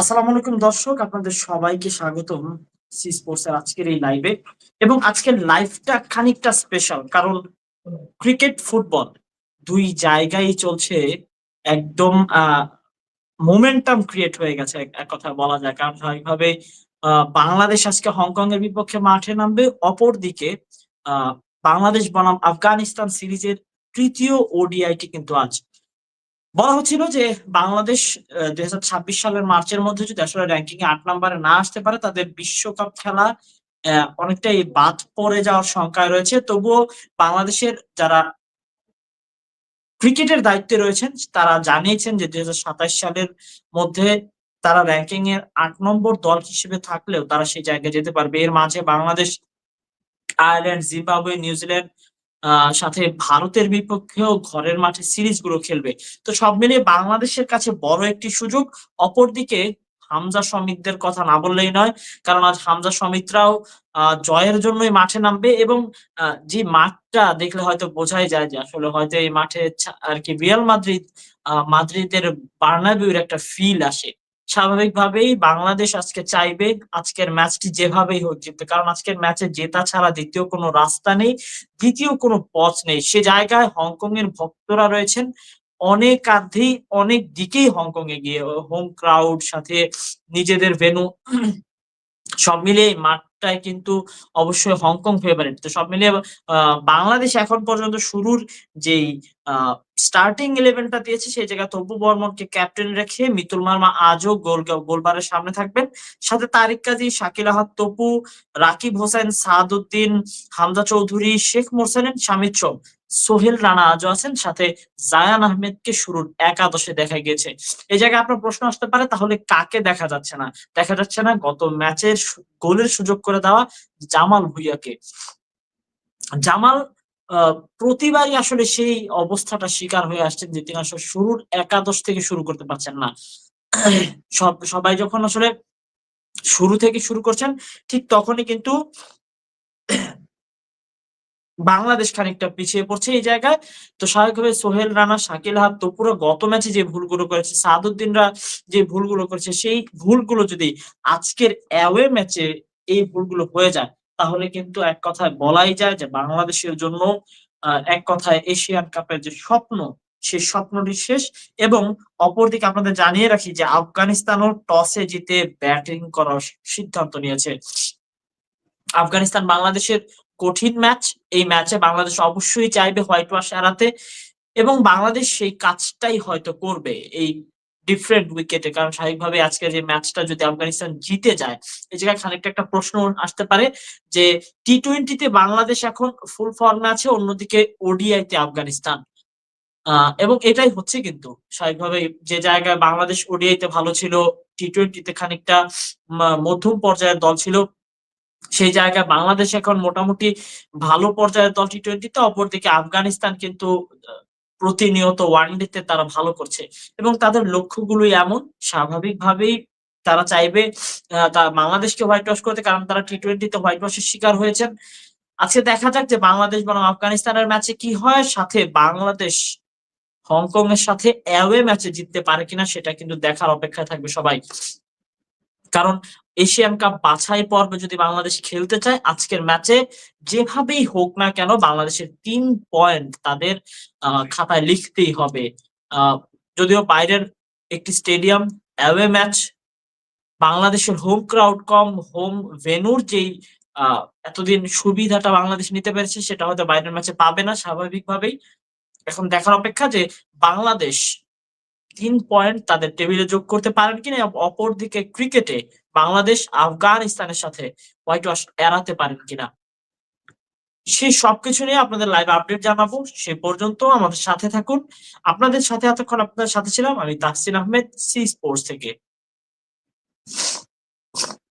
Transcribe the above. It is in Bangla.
আসসালামু আলাইকুম দর্শক, আপনাদের সবাইকে স্বাগতম সি স্পোর্টস এর আজকের এই লাইভে এবং আজকের লাইভটা খানিকটা স্পেশাল কারণ ক্রিকেট ফুটবল দুই জায়গায় চলছে একদম মোমেন্টাম ক্রিয়েট হয়ে গেছে, এক কথায় বলা যায়। কারণ স্বাভাবিকভাবে বাংলাদেশ আজকে হংকং এর বিপক্ষে মাঠে নামবে, অপরদিকে বাংলাদেশ বনাম আফগানিস্তান সিরিজের তৃতীয় ওডিআইটি কিন্তু আজ বলা হচ্ছিল যে বাংলাদেশ দুই হাজার ছাব্বিশ সালের মার্চের মধ্যে যদি আসলে র্যাঙ্কিং আট নম্বরে না আসতে পারে, তাদের বিশ্বকাপ খেলা অনেকটাই বাদ পড়ে যাওয়ার শঙ্কায় রয়েছে। তবুও বাংলাদেশের যারা ক্রিকেটের দায়িত্বে রয়েছেন, তারা জানিয়েছেন যে দুই হাজার সাতাশ সালের মধ্যে তারা র্যাঙ্কিং এর আট নম্বর দল হিসেবে থাকলেও তারা সেই জায়গায় যেতে পারবে। এর মাঝে বাংলাদেশ, আয়ারল্যান্ড, জিম্বাবুয়ে, নিউজিল্যান্ড সাথে ভারতের বিপক্ষেও ঘরের মাঠে সিরিজগুলো খেলবে। তো সব মিলিয়ে বাংলাদেশের কাছে বড় একটি সুযোগ। অপরদিকে হামজা সমিতদের কথা না বললেই নয়, কারণ আজ হামজা সমিতরাও জয়ের জন্যই মাঠে নামবে এবং যে মাঠটা দেখলে হয়তো বোঝাই যায় যে আসলে হয়তো এই মাঠে আর কি রিয়াল মাদ্রিদ মাদ্রিদের বার্নাবিউর একটা ফিল আসে। স্বাভাবিকভাবেই বাংলাদেশ আজকে চাইবে আজকের ম্যাচটি যেভাবেই হোক জিততে। কারণ আজকের ম্যাচে জেতা ছাড়া দ্বিতীয় কোনো রাস্তা নেই, দ্বিতীয় কোনো পথ নেই। সে জায়গায় হংকং এর ভক্তরা রয়েছেন। অনেক আধি অনেক দিকেই হংকং এ গিয়ে, হোম ক্রাউড সাথে নিজেদের ভেনু সব মিলিয়ে মাঠটায় কিন্তু অবশ্যই হংকং ফেভারিট তো সব মিলিয়ে বাংলাদেশ এখন পর্যন্ত শুরুর যেই স্টার্টিং ইলেভেনটা দিয়েছে, সেই জায়গায় তব্বু বর্মনকে ক্যাপ্টেন রেখে মিতুল মার্মা আজও গোল, গোলবারের সামনে থাকবেন। সাথে তারিক কাজী, শাকিল আহাদ তপু, রাকিব হোসেন, সাদউদ্দিন, হামজা চৌধুরী, শেখ মোরসালিন, শামিদ সোম সোহেল রানা আজও আছেন। সাথে জায়ান আহমেদকে শুরুর একাদশে দেখা গিয়েছে। এই জায়গায় আপনার প্রশ্ন আসতে পারে, তাহলে কাকে দেখা যাচ্ছে না? দেখা যাচ্ছে না গত ম্যাচের গোলের সুযোগ করে দেওয়া জামাল ভুইয়াকে। জামাল প্রতিবারই আসলে সেই অবস্থাটা শিকার হয়ে আসছেন যে তিনি আসলে শুরুর একাদশ থেকে শুরু করতে পারছেন না। সব, সবাই যখন আসলে শুরু থেকে শুরু করছেন, ঠিক তখনই কিন্তু বাংলাদেশ খানিকটা পিছিয়ে পড়ছে এই জায়গায়। তো স্বাভাবিকভাবে সোহেল রানা, শাকিল হাত তপুরা গত ম্যাচে যে ভুলগুলো করেছে সাদুদ্দিনরা যে ভুলগুলো করেছে, সেই ভুলগুলো যদি আজকের অ্যাওয়ে ম্যাচে এই ভুলগুলো হয়ে যায় তাহলে কিন্তু এক কথায় বলাই যায় যে বাংলাদেশের জন্য এক কথায় এশিয়ান কাপের যে স্বপ্ন সেই স্বপ্নটি শেষ এবং অপরদিকে আপনাদের জানিয়ে রাখি যে আফগানিস্তানও টসে জিতে ব্যাটিং করার সিদ্ধান্ত নিয়েছে। আফগানিস্তান বাংলাদেশের কঠিন ম্যাচ, এই ম্যাচে বাংলাদেশ অবশ্যই চাইবে হোয়াইট ওয়াশ এড়াতে এবং বাংলাদেশ সেই কাজটাই হয়তো করবে, এই ডিফারেন্ট উইকেটে কারণ স্বাভাবিকভাবে আজকে যে ম্যাচটা যদি আফগানিস্তান জিতে যায় এই জায়গায় খানিকটা একটা প্রশ্ন আসতে পারে যে টি টোয়েন্টিতে বাংলাদেশ এখন ফুল ফর্মে আছে, অন্যদিকে ওডিআইতে আফগানিস্তান। এবং এটাই হচ্ছে কিন্তু স্বাভাবিকভাবে যে জায়গায় বাংলাদেশ ওডিআইতে ভালো ছিল টি টোয়েন্টিতে খানিকটা মধ্যম পর্যায়ের দল ছিল, সেই জায়গায় বাংলাদেশ এখন মোটামুটি ভালো পর্যায়ের দল টি টোয়েন্টিতে অপরদিকে আফগানিস্তান কিন্তু প্রতিনিয়ত ওয়ানডেতে তারা ভালো করছে। এবং তাদের লক্ষ্যগুলোই এমন, স্বাভাবিকভাবেই তারা চাইবে বাংলাদেশকে হোয়াইট ওয়াশ করতে, কারণ তারা টি টোয়েন্টিতে হোয়াইট ওয়াশের শিকার হয়েছেন। আজকে দেখা যাক যে বাংলাদেশ বনাম আফগানিস্তানের ম্যাচে কি হয়, সাথে বাংলাদেশ হংকং এর সাথে অ্যাওয়ে ম্যাচে জিততে পারে কিনা, সেটা কিন্তু দেখার অপেক্ষায় থাকবে সবাই। কারণ এশিয়ান কাপ বাছাই পর্বে যদি বাংলাদেশ খেলতে চায়, আজকের ম্যাচে যেভাবেই হোক না কেন বাংলাদেশের তিন পয়েন্ট তাদের খাতায় লিখতেই হবে। যদিও বাইরের একটি স্টেডিয়াম অ্যাওয়ে ম্যাচ বাংলাদেশের হোম ক্রাউড কম হোম ভেনুর যেই এতদিন সুবিধাটা বাংলাদেশ নিতে পেরেছে, সেটা হয়তো বাইরের ম্যাচে পাবে না স্বাভাবিকভাবেই। এখন দেখার অপেক্ষা যে বাংলাদেশ তিন পয়েন্ট তাদের টেবিলে যোগ করতে পারেন কিনা অপরদিকে ক্রিকেটে বাংলাদেশ, আফগানিস্তানের সাথে হোয়াইট ওয়াশ এড়াতে পারেন কিনা। সেই সবকিছু নিয়ে আপনাদের লাইভ আপডেট জানাব। সে পর্যন্ত আমাদের সাথে থাকুন। আপনাদের সাথে এতক্ষণ আপনাদের সাথে ছিলাম আমি তাহসিন আহমেদ সি স্পোর্টস থেকে।